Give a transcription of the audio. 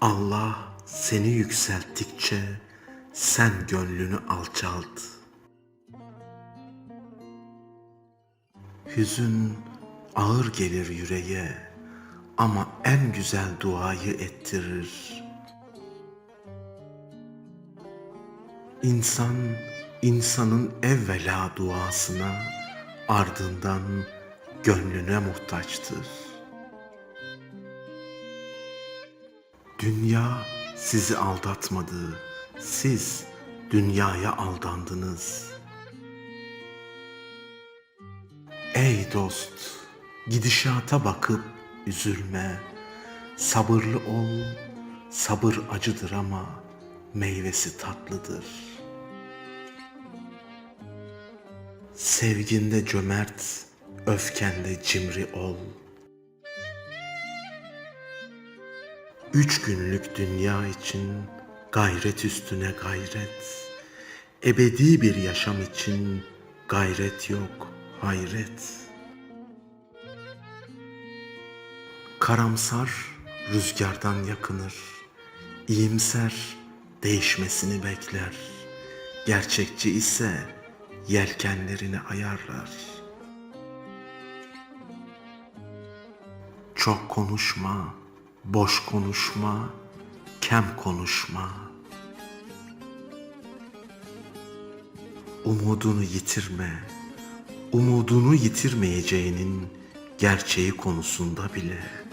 Allah seni yükselttikçe sen gönlünü alçalt. Hüzün ağır gelir yüreğe ama en güzel duayı ettirir. İnsan, insanın evvela duasına, ardından gönlüne muhtaçtır. Dünya sizi aldatmadı, siz dünyaya aldandınız. Ey dost, gidişata bakıp üzülme, sabırlı ol, sabır acıdır ama meyvesi tatlıdır. Sevginde cömert, öfkende cimri ol. Üç günlük dünya için gayret üstüne gayret. Ebedi bir yaşam için gayret yok, hayret. Karamsar rüzgardan yakınır. İyimser değişmesini bekler. Gerçekçi ise yelkenlerini ayarlar. Çok konuşma, boş konuşma, kem konuşma. Umudunu yitirme. Umudunu yitirmeyeceğinin gerçeği konusunda bile